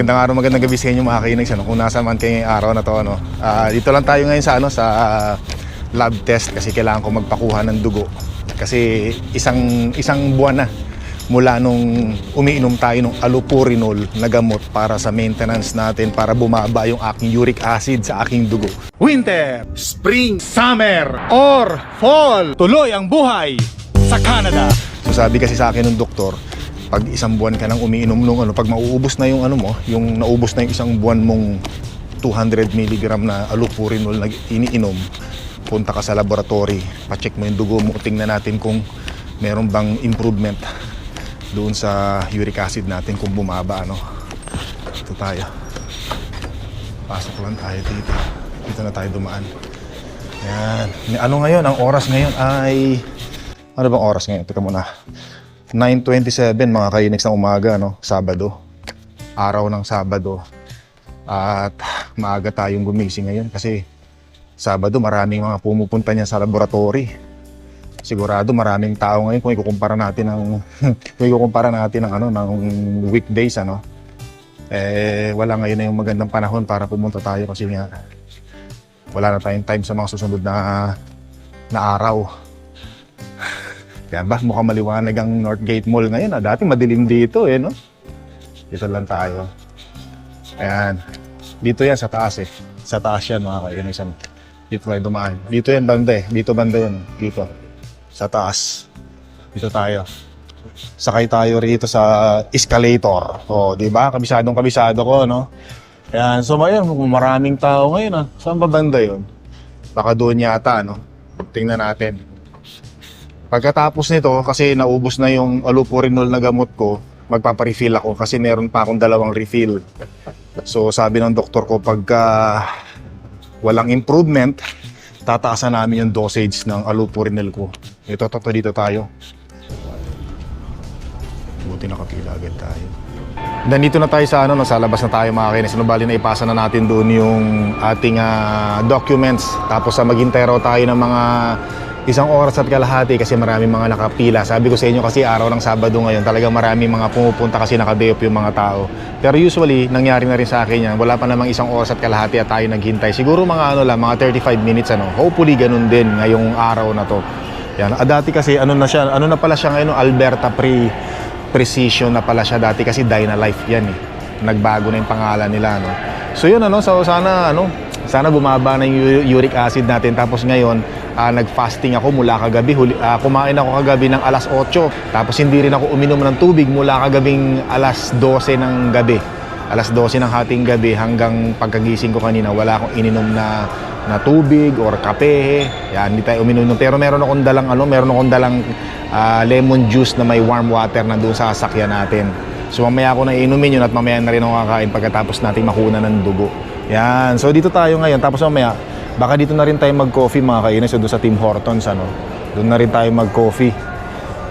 Magandang araw, magandang gabi sa inyo mga kainags. Ano, kung nasa man kayo ngayong araw na to, ano. Ah, dito lang tayo ngayon sa, ano, sa ah, lab test kasi kailangan ko magpakuha ng dugo. Kasi isang, isang buwan na mula nung umiinom tayo ng allopurinol na gamot para sa maintenance natin para bumaba yung aking uric acid sa aking dugo. Winter, Spring, Summer, or Fall, tuloy ang buhay sa Canada. So sabi kasi sa akin ng doktor, pag isang buwan ka nang umiinom nung ano, pag mauubos na yung ano mo, yung naubos na yung isang buwan mong 200 mg na allopurinol na iniinom, punta ka sa laboratory, pa-check mo yung dugo mo, tingnan natin kung meron bang improvement doon sa uric acid natin kung bumaba ano. Ito tayo. Pasok lang tayo dito. Dito na tayo dumaan. Yan. Ano ngayon? Ang oras ngayon ay... Ano bang oras ngayon? Teka muna. 9.27 mga kainix ng umaga, no? Sabado. Araw ng Sabado. At maaga tayong gumising ngayon kasi Sabado maraming mga pumupunta niya sa laboratory. Sigurado maraming tao ngayon kung ikukumpara natin ng kung ikukumpara natin ng ano ng weekdays ano. Eh wala ngayon na yung magandang panahon para pumunta tayo kasi nga wala na tayong time sa mga susunod na na araw. Kaya ba, mukhang maliwanag ang Northgate Mall ngayon. Ah. Dati madilim dito eh, no? Dito lang tayo. Ayan. Dito yan sa taas eh. Sa taas yan mga kainis. Dito tayo dumaan. Dito yan banda eh. Dito banda yan. Dito. Sa taas. Dito tayo. Sakay tayo rito sa escalator. O, di ba? Kabisadong kabisado ko, no? Ayan. So, ngayon, maraming tao ngayon, ah. Saan ba banda yun? Baka doon yata, no? Tingnan natin. Pagkatapos nito, kasi naubos na yung allopurinol na gamot ko, magpaparefill ako kasi meron pa akong dalawang refill. So sabi ng doktor ko, pagka walang improvement, tataasan namin yung dosage ng allopurinol ko. Ito, toto dito tayo. Buti nakapila agad tayo. Nandito na tayo sa ano, no, sa labas na tayo mga kinis. Ano, bali na ipasa na natin doon yung ating ah, documents. Tapos sa maghintay raw tayo ng mga isang oras at kalahati kasi maraming mga nakapila. Sabi ko sa inyo kasi araw ng Sabado ngayon, talaga maraming mga pumupunta kasi naka-day off yung mga tao. Pero usually, nangyari na rin sa akin yan. Wala pa namang isang oras at kalahati at tayo naghintay. Siguro mga ano lang, mga 35 minutes ano. Hopefully ganun din ngayong araw na to. Yan. Ah, dati kasi ano na siya, ano na pala siya ngayon, Alberta Pre Precision na pala siya dati kasi Dynalife yan eh. Nagbago na yung pangalan nila no. So yun ano, so sana ano, sana bumaba na yung uric acid natin. Tapos ngayon ah, nag-fasting ako mula kagabi. Huli, ah, kumain ako kagabi ng alas 8 tapos hindi rin ako uminom ng tubig mula kagabing alas 12 ng gabi. Alas 12 ng hating gabi hanggang pagkagising ko kanina wala akong ininom na na tubig or kape. Yan hindi tayo uminom pero meron akong dalang ano meron akong dalang ah, lemon juice na may warm water na doon sa sasakyan natin. So mamaya ako na inumin yun at mamaya na rin ako kakain pagkatapos natin makuna ng dugo yan so dito tayo ngayon tapos mamaya baka dito na rin tayo mag-coffee mga kainis so doon sa Tim Hortons ano doon na rin tayo mag-coffee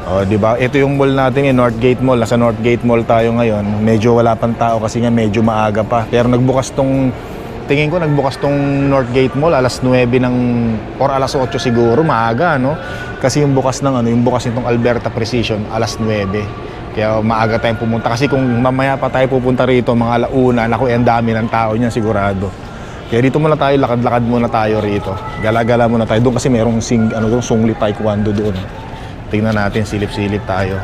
Oh, 'di ba? Ito yung mall natin, eh, Northgate Mall. Nasa Northgate Mall tayo ngayon. Medyo wala pang tao kasi nga medyo maaga pa. Pero nagbukas tong tingin ko nagbukas tong Northgate Mall alas 9 ng or alas 8 siguro, maaga, no? Kasi yung bukas ng ano, yung bukas nitong Alberta Precision alas 9. Kaya maaga tayong pumunta kasi kung mamaya pa tayo pupunta rito mga alauna, naku, eh, ang dami ng tao niyan sigurado. Kaya dito muna tayo, lakad-lakad muna tayo rito. Gala-gala muna tayo doon kasi merong sing, ano doon, sungli taekwondo doon. Tingnan natin, silip-silip tayo.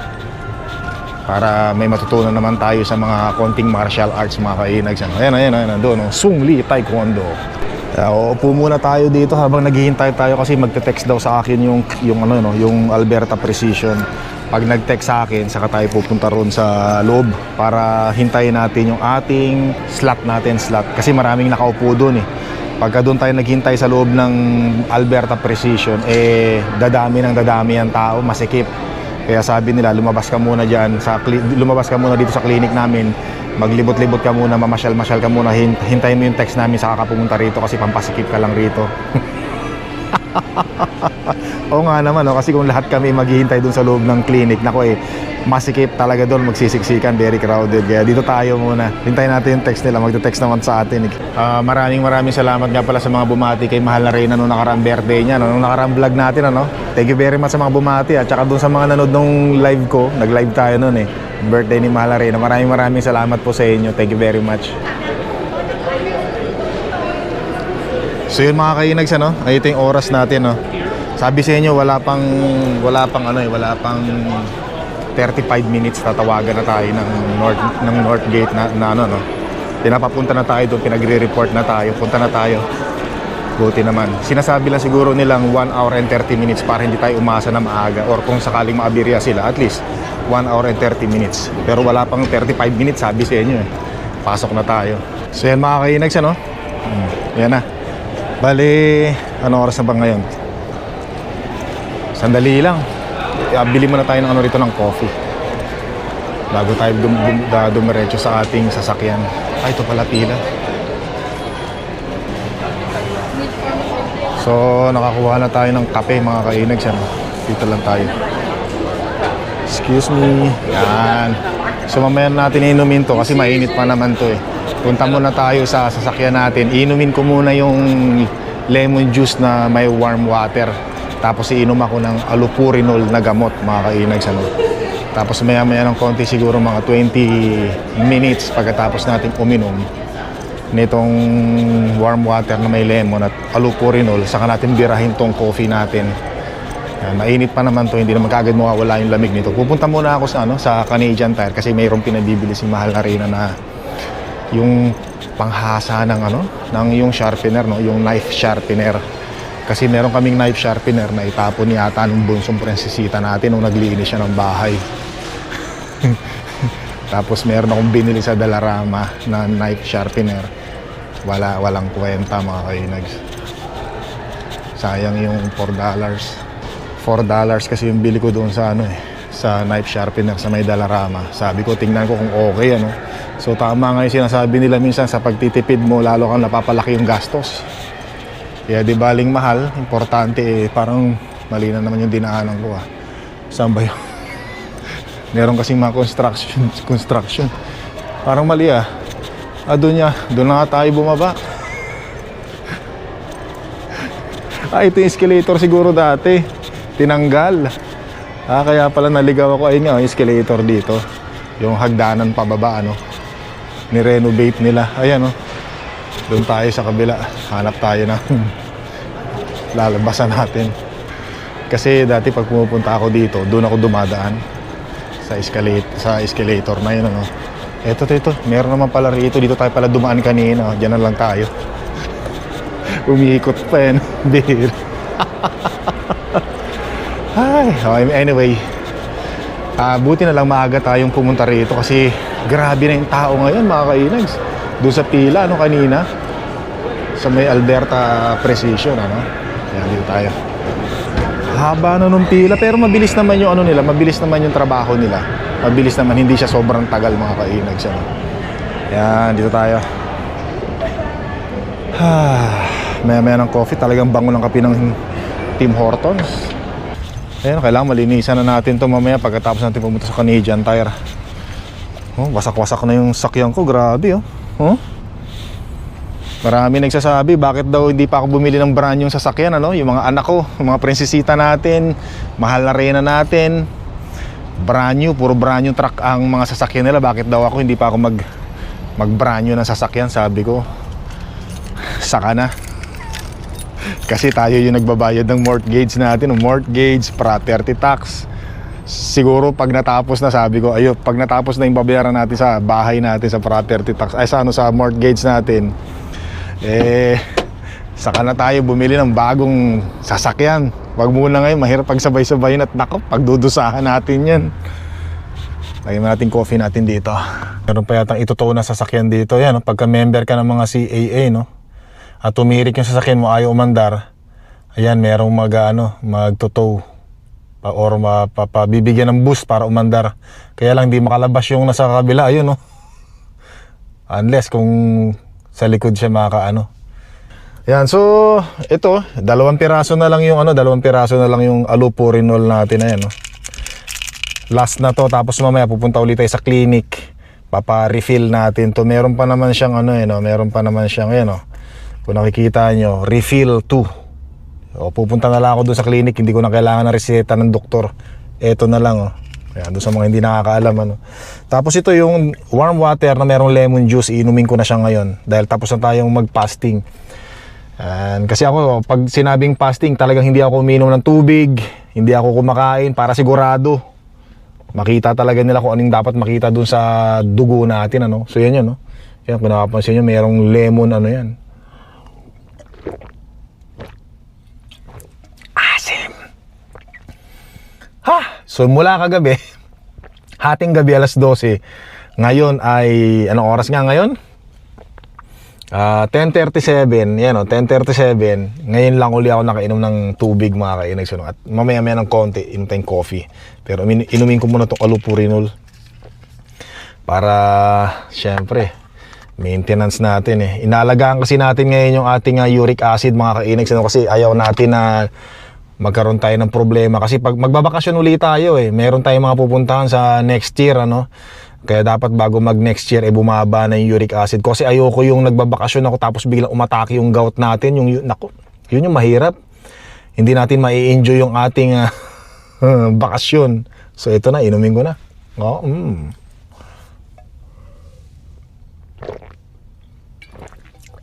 Para may matutunan naman tayo sa mga konting martial arts mga kainags. Ano? Ayan, ayan, ayan, doon, oh. Sungli Taekwondo. Uh, uupo muna tayo dito habang naghihintay tayo kasi magte-text daw sa akin yung yung ano no, yung Alberta Precision. Pag nag-text sa akin, saka tayo pupunta roon sa loob para hintayin natin yung ating slot natin slot kasi maraming nakaupo doon eh. Pagka doon tayo naghintay sa loob ng Alberta Precision, eh dadami ng dadami ang tao, masikip. Kaya sabi nila, lumabas ka muna diyan sa lumabas ka muna dito sa clinic namin. Maglibot-libot ka muna, mamasyal-masyal ka muna, hin- hintayin mo yung text namin saka ka pumunta rito kasi pampasikip ka lang rito. Oo nga naman, no? kasi kung lahat kami maghihintay doon sa loob ng clinic, nako eh, masikip talaga doon, magsisiksikan, very crowded. Kaya dito tayo muna. Hintayin natin yung text nila, magte-text naman sa atin. Eh. Ah, maraming maraming salamat nga pala sa mga bumati kay Mahal na Reyna nung nakaraang birthday niya, no? nung nakaraang vlog natin. Ano? Thank you very much sa mga bumati at saka doon sa mga nanood nung live ko, nag-live tayo noon eh. birthday ni Mahal Arena. Maraming maraming salamat po sa inyo. Thank you very much. So yun mga kainags ano, ay ito yung oras natin no. Sabi sa inyo wala pang wala pang ano eh, wala pang 35 minutes tatawagan na tayo ng North ng North Gate na, na ano no. Pinapapunta na tayo doon, pinagre-report na tayo, punta na tayo. Buti naman. Sinasabi lang siguro nilang 1 hour and 30 minutes para hindi tayo umasa na maaga or kung sakaling maabirya sila, at least 1 hour and 30 minutes. Pero wala pang 35 minutes sabi sa inyo eh. Pasok na tayo. So yan mga kainags ano. Hmm, yan na. Bali, ano oras na ba ngayon? Sandali lang. Ah, Bili muna tayo ng ano rito ng coffee. Bago tayo dum dum dumiretso sa ating sasakyan. Ay, ito pala pila. So, nakakuha na tayo ng kape mga kainags. Ano? Dito lang tayo. Excuse me. Yan. So, mamaya natin inumin to kasi mainit pa naman to eh. Punta muna tayo sa sasakyan natin. Inumin ko muna yung lemon juice na may warm water. Tapos iinom ako ng alupurinol na gamot mga kainags. Ano? Tapos maya maya ng konti siguro mga 20 minutes pagkatapos natin uminom nitong warm water na may lemon at alupurinol saka natin birahin tong coffee natin mainit pa naman to hindi naman kagad mawawala yung lamig nito pupunta muna ako sa ano sa Canadian Tire kasi mayroong pinabibili si Mahal na rin na yung panghasa ng ano ng yung sharpener no yung knife sharpener kasi meron kaming knife sharpener na itapon yata nung bunsong prinsesita natin nung naglinis siya ng bahay tapos meron akong binili sa Dalarama na knife sharpener. Wala, walang kwenta mga kainags. Sayang yung 4 dollars. 4 dollars kasi yung bili ko doon sa ano eh, sa knife sharpener sa may Dalarama. Sabi ko, tingnan ko kung okay ano. So tama nga yung sinasabi nila minsan sa pagtitipid mo, lalo kang napapalaki yung gastos. Kaya di baling mahal, importante eh, parang mali na naman yung dinaanan ko ah. Saan ba yun? Meron kasing mga construction, construction. Parang mali ah. Ah, doon niya. Doon na nga tayo bumaba. Ah, ito yung escalator siguro dati. Tinanggal. Ah, kaya pala naligaw ako. Ayun nga, yung escalator dito. Yung hagdanan pababa, ano. Ni-renovate nila. Ayan, oh. Doon tayo sa kabila. Hanap tayo ng lalabasan natin. Kasi dati pag pumupunta ako dito, doon ako dumadaan sa escalator, sa escalator na yun ano. Eto, ito, meron naman pala rito. Dito tayo pala dumaan kanina. Diyan na lang tayo. Umiikot pa yan. Bihir. Ay, okay, anyway. Ah, buti na lang maaga tayong pumunta rito kasi grabe na yung tao ngayon mga kainags. Doon sa pila, ano kanina? Sa may Alberta Precision, ano? Kaya dito tayo. Haba na nung pila pero mabilis naman yung ano nila, mabilis naman yung trabaho nila. Mabilis naman, hindi siya sobrang tagal mga kainag siya. Yan, dito tayo. maya maya ng coffee, talagang bango ng kape ng Tim Hortons. Ayan, kailangan malinisan na natin to mamaya pagkatapos natin pumunta sa Canadian Tire. Oh, wasak-wasak na yung sakyan ko, grabe oh. Oh. Marami nagsasabi, bakit daw hindi pa ako bumili ng brand yung sasakyan, ano? Yung mga anak ko, yung mga prinsesita natin, mahal na reyna natin, brand new, puro brand new truck ang mga sasakyan nila. Bakit daw ako hindi pa ako mag, mag brand new ng sasakyan? Sabi ko, saka na. Kasi tayo yung nagbabayad ng mortgage natin, mortgage, property tax. Siguro pag natapos na sabi ko, ayo, pag natapos na yung babayaran natin sa bahay natin sa property tax, ay sa ano sa mortgage natin, eh, saka na tayo bumili ng bagong sasakyan. Wag muna ngayon, mahirap pagsabay-sabayin at nako, pagdudusahan natin yan. Lagyan mo natin coffee natin dito. Meron pa yatang itutuo na sasakyan dito. Yan, pagka member ka ng mga CAA, no? At tumirik yung sasakyan mo, ayaw umandar. Ayan, merong mag, ano, magtutow or mapabibigyan ng boost para umandar. Kaya lang di makalabas yung nasa kabila, ayun, no? Unless kung sa likod siya makaano. Yan, so ito, dalawang piraso na lang yung ano, dalawang piraso na lang yung alupurinol natin na no. Last na to, tapos mamaya pupunta ulit tayo sa clinic. Papa-refill natin to. Meron pa naman siyang ano eh, no? meron pa naman siyang yan, no. Kung nakikita nyo, refill 2. O, pupunta na lang ako doon sa clinic, hindi ko na kailangan ng reseta ng doktor. Ito na lang, oh. Ayan, doon sa mga hindi nakakaalam ano. Tapos ito yung warm water na merong lemon juice, iinumin ko na siya ngayon dahil tapos na tayong mag-fasting. And kasi ako, pag sinabing fasting, talagang hindi ako uminom ng tubig, hindi ako kumakain para sigurado. Makita talaga nila kung anong dapat makita dun sa dugo natin, ano. So yan yun, no. Yan, kung nakapansin nyo, merong lemon, ano yan. Asim! Ha! So mula kagabi, hating gabi alas 12, ngayon ay, anong oras nga ngayon? Ah, 10.37, yan o, 10.37. Ngayon lang uli ako nakainom ng tubig mga kainag. So, at mamaya maya ng konti, inom tayong coffee. Pero inumin, ko muna itong alupurinol. Para, syempre, maintenance natin eh. Inalagaan kasi natin ngayon yung ating ah, uric acid mga kainag. So, kasi ayaw natin na magkaroon tayo ng problema. Kasi pag magbabakasyon ulit tayo eh, meron tayong mga pupuntahan sa next year ano. Kaya dapat bago mag next year, eh bumaba na yung uric acid. Kasi ayoko yung nagbabakasyon ako tapos biglang umatake yung gout natin. Yung, nako, yun yung mahirap. Hindi natin mai-enjoy yung ating ah, bakasyon. So ito na, inumin ko na. Oh, mm.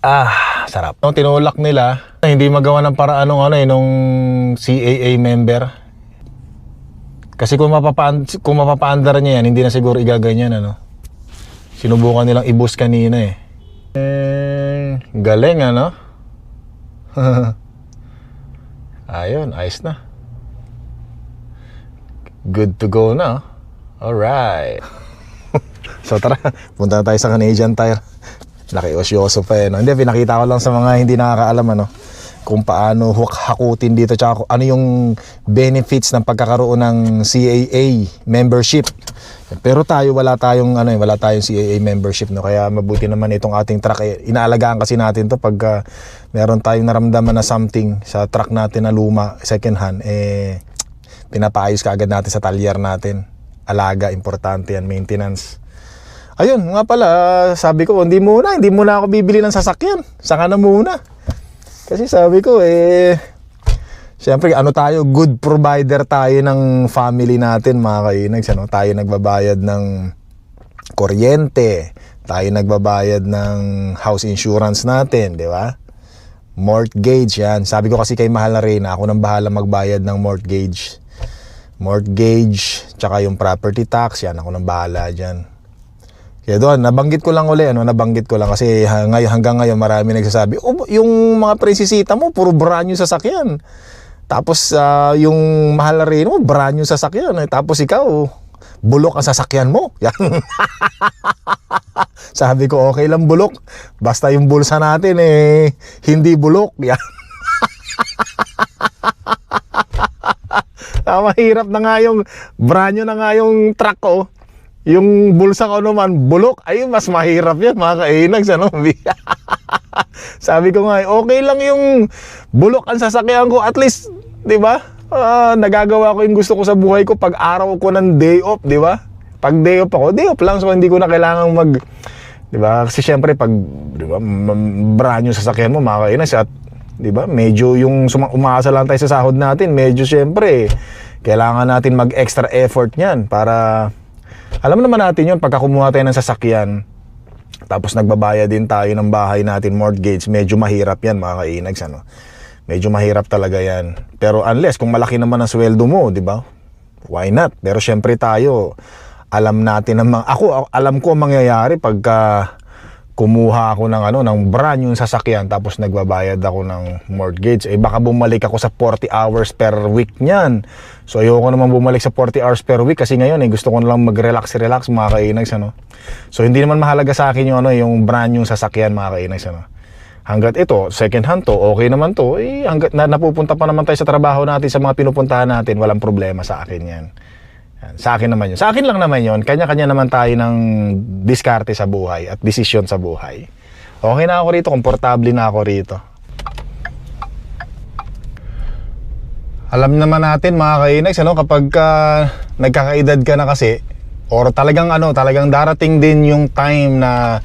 Ah, sarap. Nung tinulak nila, hindi magawa ng paraan ng ano eh, nung CAA member. Kasi kung, mapapaan, kung mapapaandar niya yan, hindi na siguro igaganyan, ano. Sinubukan nilang i-boost kanina eh. Eh, galing, ano? Ayun, ayos na. Good to go na. Alright. so tara, punta na tayo sa Canadian Tire. Nakiosyoso pa eh. No? Hindi, pinakita ko lang sa mga hindi nakakaalam ano, kung paano hakutin dito tsaka ano yung benefits ng pagkakaroon ng CAA membership. Pero tayo wala tayong ano eh, wala tayong CAA membership no kaya mabuti naman itong ating truck eh, inaalagaan kasi natin to pag meron tayong naramdaman na something sa truck natin na luma second hand eh pinapaayos kaagad natin sa talyer natin. Alaga importante yan maintenance. Ayun, nga pala, sabi ko, hindi muna, hindi muna ako bibili ng sasakyan. Saka na muna. Kasi sabi ko, eh, Siyempre, ano tayo, good provider tayo ng family natin, mga kainags. Ano? Tayo nagbabayad ng kuryente, tayo nagbabayad ng house insurance natin, di ba? Mortgage, yan. Sabi ko kasi kay Mahal na Reyna, ako nang bahala magbayad ng mortgage. Mortgage, tsaka yung property tax, yan, ako nang bahala dyan. Kaya doon, nabanggit ko lang uli, ano, nabanggit ko lang kasi ngayon, hanggang ngayon marami nagsasabi, oh, yung mga presisita mo, puro brand new sasakyan. Tapos ah, yung mahal na rin mo, brand new sasakyan. Eh. Tapos ikaw, bulok ang sasakyan mo. Sabi ko, okay lang bulok. Basta yung bulsa natin eh, hindi bulok. Yan. ah, mahirap na nga yung brand na nga yung truck ko. Yung bulsa ko naman, bulok. Ay, mas mahirap yan, mga kainags. Ano? Sabi ko nga, okay lang yung bulok ang sasakyan ko. At least, di ba? Ah, nagagawa ko yung gusto ko sa buhay ko pag araw ko ng day off, di ba? Pag day off ako, day off lang. So, hindi ko na kailangang mag... Di ba? Kasi syempre, pag di ba, brand yung sasakyan mo, mga kainas, at di ba? Medyo yung umaasa lang tayo sa sahod natin, medyo syempre, kailangan natin mag-extra effort niyan para alam naman natin yun, pagka kumuha tayo ng sasakyan, tapos nagbabayad din tayo ng bahay natin, mortgage, medyo mahirap yan mga kainags, ano? Medyo mahirap talaga yan. Pero unless, kung malaki naman ang sweldo mo, di ba? Why not? Pero syempre tayo, alam natin ang mga, ako, alam ko ang mangyayari pagka kumuha ako ng ano ng brand yung sasakyan tapos nagbabayad ako ng mortgage. Eh baka bumalik ako sa 40 hours per week niyan. So ayoko naman bumalik sa 40 hours per week kasi ngayon eh gusto ko na lang mag-relax relax mga kainags ano. So hindi naman mahalaga sa akin yung ano yung brand yung sasakyan mga kainags ano. Hanggat ito second hand to okay naman to eh hanggat na, napupunta pa naman tayo sa trabaho natin sa mga pinupuntahan natin walang problema sa akin yan yan. Sa akin naman yun. Sa akin lang naman yun. Kanya-kanya naman tayo ng diskarte sa buhay at desisyon sa buhay. Okay na ako rito. Komportable na ako rito. Alam naman natin mga kainags, ano, kapag ka nagkakaedad ka na kasi, or talagang ano, talagang darating din yung time na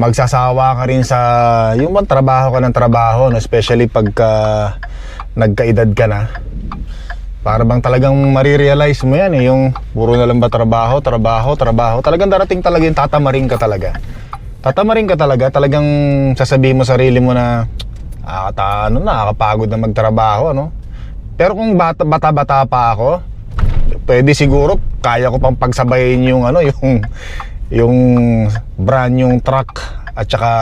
magsasawa ka rin sa yung bang trabaho ka ng trabaho, no? especially pagka nagkaedad ka na Para bang talagang marirealize mo yan eh, yung puro na lang ba trabaho, trabaho, trabaho. Talagang darating talaga yung tatamarin ka talaga. Tatamarin ka talaga, talagang sasabihin mo sarili mo na nakakata, ano, nakakapagod na magtrabaho, ano. Pero kung bata, bata-bata pa ako, pwede siguro kaya ko pang pagsabayin yung ano, yung yung brand yung truck at saka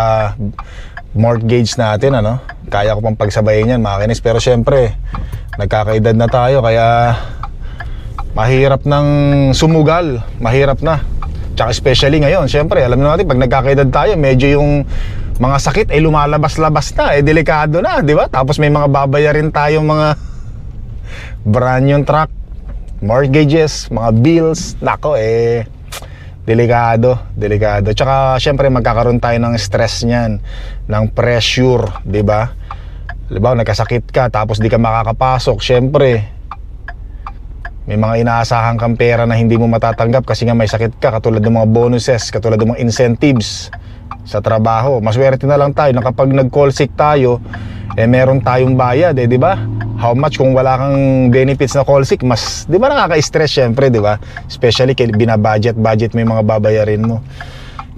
mortgage natin ano. Kaya ko pang pagsabayin yan, mga kinis. Pero syempre, nagkakaedad na tayo kaya mahirap ng sumugal, mahirap na. Tsaka especially ngayon, syempre, alam natin pag nagkakaedad tayo, medyo yung mga sakit ay lumalabas-labas na, eh delikado na, di ba? Tapos may mga babayarin tayong mga brand yung truck, mortgages, mga bills, nako eh delikado, delikado. Tsaka syempre magkakaroon tayo ng stress niyan, ng pressure, 'di ba? Halimbawa, nagkasakit ka tapos di ka makakapasok, syempre may mga inaasahan kang pera na hindi mo matatanggap kasi nga may sakit ka katulad ng mga bonuses, katulad ng mga incentives sa trabaho. Maswerte na lang tayo na kapag nag-call sick tayo, eh meron tayong bayad, eh, di ba? How much kung wala kang benefits na call sick, mas, di ba nakaka-stress syempre, di ba? Especially kaya binabudget, budget yung mga babayarin mo.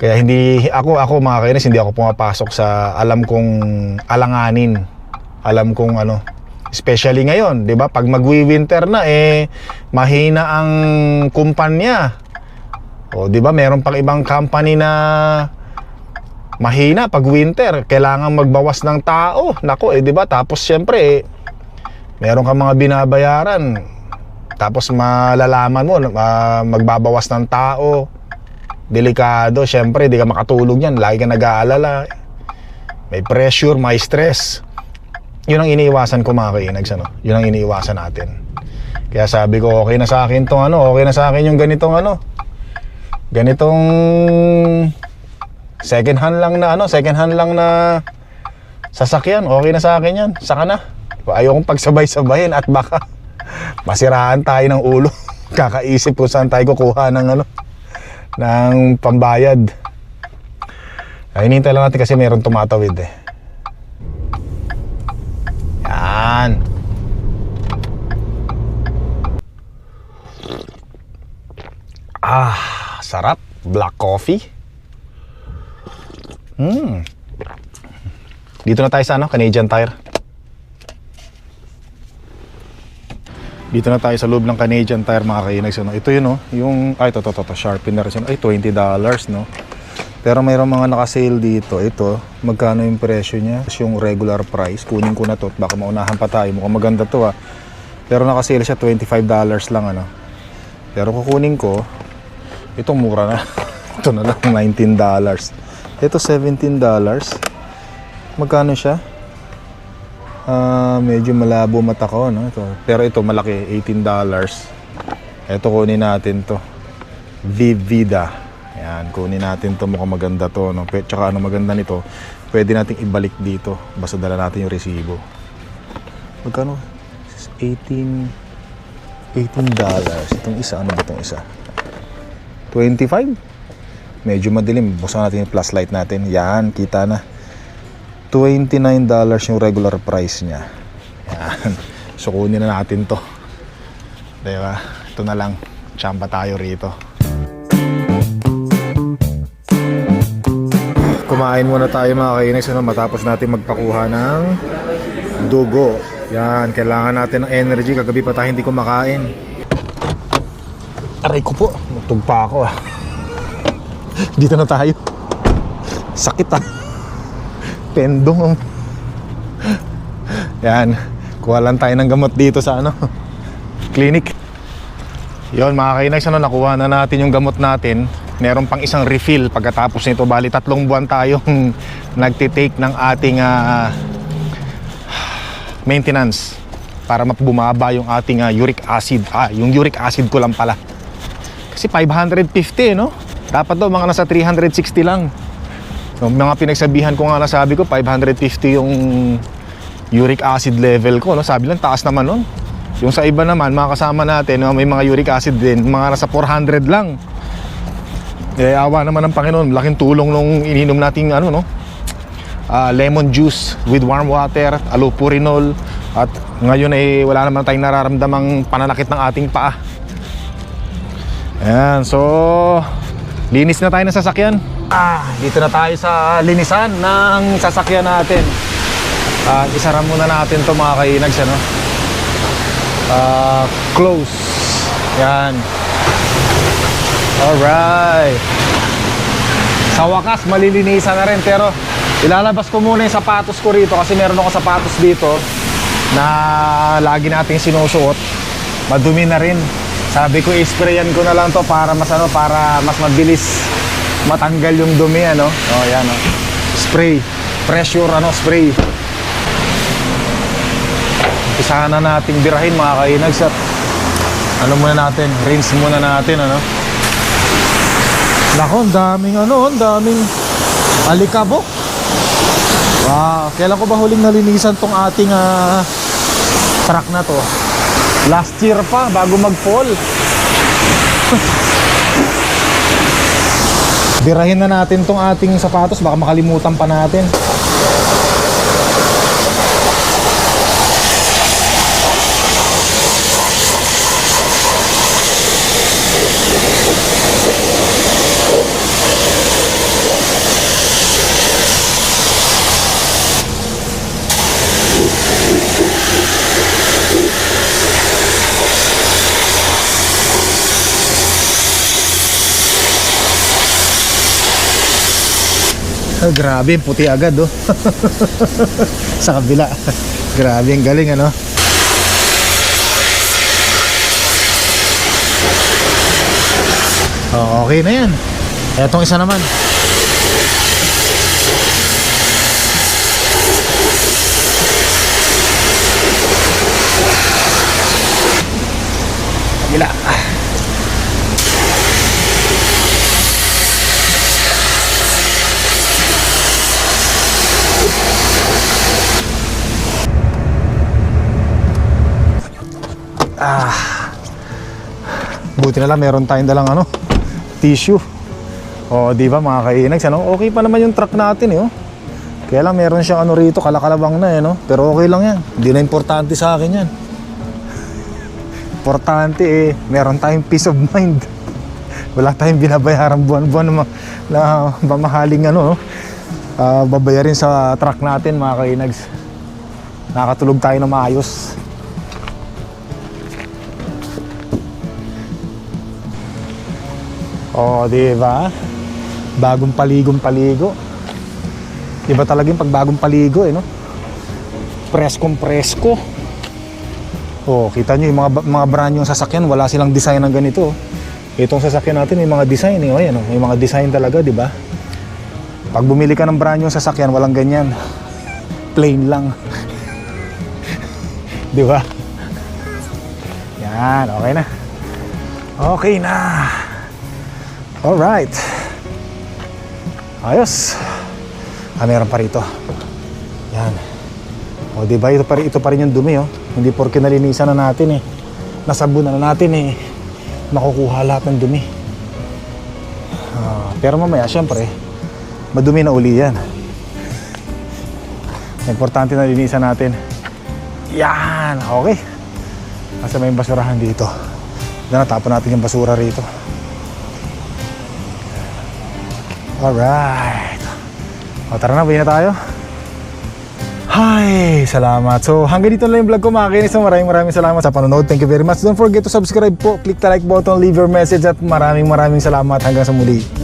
Kaya hindi, ako, ako mga kainis, hindi ako pumapasok sa alam kong alanganin. Alam kong ano, especially ngayon, 'di ba? Pag magwi-winter na eh mahina ang kumpanya. O 'di ba? Meron pang ibang company na mahina pag winter, kailangan magbawas ng tao. Nako, eh 'di ba? Tapos syempre eh, meron kang mga binabayaran. Tapos malalaman mo uh, magbabawas ng tao. Delikado, syempre, di ka makatulog niyan. Lagi ka nag-aalala. May pressure, may stress yun ang iniiwasan ko mga kainags ano? yun ang iniiwasan natin kaya sabi ko okay na sa akin tong ano okay na sa akin yung ganitong ano ganitong second hand lang na ano second hand lang na sasakyan okay na sa akin yan saka na ayokong pagsabay-sabayin at baka masiraan tayo ng ulo kakaisip kung saan tayo kukuha ng ano ng pambayad ay hinihintay lang natin kasi meron tumatawid eh yan. Ah, sarap. Black coffee. Hmm. Dito na tayo sa ano, Canadian Tire. Dito na tayo sa loob ng Canadian Tire mga kainags. Ano? Ito yun, no? yung, ay, ito, ito, ito, sharpener. Ay, $20, no? Pero mayroong mga naka-sale dito. Ito, magkano yung presyo niya? Yung regular price. Kunin ko na to. Baka maunahan pa tayo. Mukhang maganda to ah. Pero naka-sale siya $25 lang ano. Pero kukunin ko, itong mura na. ito na lang $19. Ito $17. Magkano siya? Ah, medyo malabo mata ko no ito. Pero ito malaki $18. Ito kunin natin to. Vivida. Ayan, kunin natin to mukhang maganda to. No? Pe- Tsaka ano maganda nito, pwede nating ibalik dito. Basta dala natin yung resibo. Magkano? 18 18 dollars. Itong isa, ano ba itong isa? 25? Medyo madilim. Buksan natin yung plus light natin. Yan, kita na. 29 dollars yung regular price niya. Yan. So na natin to. Diba? Ito na lang. Champa tayo rito. Kumain muna tayo mga kainags ano, matapos natin magpakuha ng dugo. Yan, kailangan natin ng energy. Kagabi pa tayo hindi kumakain. Aray ko po, nagtugpa ako ah. Dito na tayo. Sakit ah. Pendong. Yan, kuha lang tayo ng gamot dito sa ano, clinic. Yon mga kainags, ano, nakuha na natin yung gamot natin. Meron pang isang refill. Pagkatapos nito bali tatlong buwan tayong nagtitake ng ating uh, maintenance para mapabumaba yung ating uh, uric acid. Ah yung uric acid ko lang pala. Kasi 550 no? Dapat daw mga nasa 360 lang so, mga pinagsabihan ko nga nasabi ko 550 yung uric acid level ko no sabi lang taas naman nun yung sa iba naman mga kasama natin may mga uric acid din mga nasa 400 lang eh, awa naman ng Panginoon. Laking tulong nung ininom nating ano, no? Uh, lemon juice with warm water, allopurinol, At ngayon ay wala naman tayong nararamdamang pananakit ng ating paa. Ayan, so linis na tayo ng sasakyan. Ah, dito na tayo sa linisan ng sasakyan natin. At isara muna natin to mga kainags, ano? Ah, close. Yan. Alright. Sa wakas, malilinisan na rin. Pero ilalabas ko muna yung sapatos ko rito kasi meron ako sapatos dito na lagi nating sinusuot. Madumi na rin. Sabi ko, isprayan ko na lang to para mas ano, para mas mabilis matanggal yung dumi, ano. Oh, yan, oh. Spray. Pressure, ano, spray. Umpisahan na nating birahin, mga kainags. At ano muna natin, rinse muna natin, ano. Nako, daming ano, daming alikabok. Wow, kailan ko ba huling nalinisan tong ating ah, truck na to? Last year pa, bago mag-fall. Birahin na natin tong ating sapatos, baka makalimutan pa natin. Ah, grabe, puti agad oh. Sa kabila. grabe, ang galing ano. Oh, okay na yan. Etong isa naman. Kabila. Buti na lang meron tayong dalang ano, tissue. O, di ba mga kainags, ano? Okay pa naman yung truck natin, eh, oh. Kaya lang meron siyang ano rito, kalakalabang na, eh, no? Pero okay lang yan. Hindi na importante sa akin yan. Importante, eh, meron tayong peace of mind. Wala tayong binabayaran buwan-buwan na, na mamahaling ano, no? Ah, babayarin sa truck natin, mga kainags. Nakatulog tayo na maayos. Oh, di ba? Bagong paligong paligo. Iba talaga yung pag bagong paligo, eh, no? Preskong presko. Oh, kita nyo yung mga, ba- mga brand yung sasakyan, wala silang design ng ganito. Itong sasakyan natin may mga design, eh. Oh, yan, oh. May mga design talaga, di ba? Pag bumili ka ng brand yung sasakyan, walang ganyan. Plain lang. di ba? Yan, okay na. Okay na. Alright. Ayos. Ah, meron pa rito. Yan. O, di ba? Ito pa, ito pa rin yung dumi, oh. Hindi porke nalinisan na natin, eh. Nasabunan na natin, eh. Makukuha lahat ng dumi. Ah, pero mamaya, syempre, madumi na uli yan. Importante na linisan natin. Yan. Okay. Kasi may basurahan dito. Then, natapon natin yung basura rito. Alright. O tara na, buhay na tayo. Hi, salamat. So hanggang dito na lang yung vlog ko mga kinis. Maraming maraming salamat sa panonood. Thank you very much. Don't forget to subscribe po. Click the like button, leave your message at maraming maraming salamat hanggang sa muli.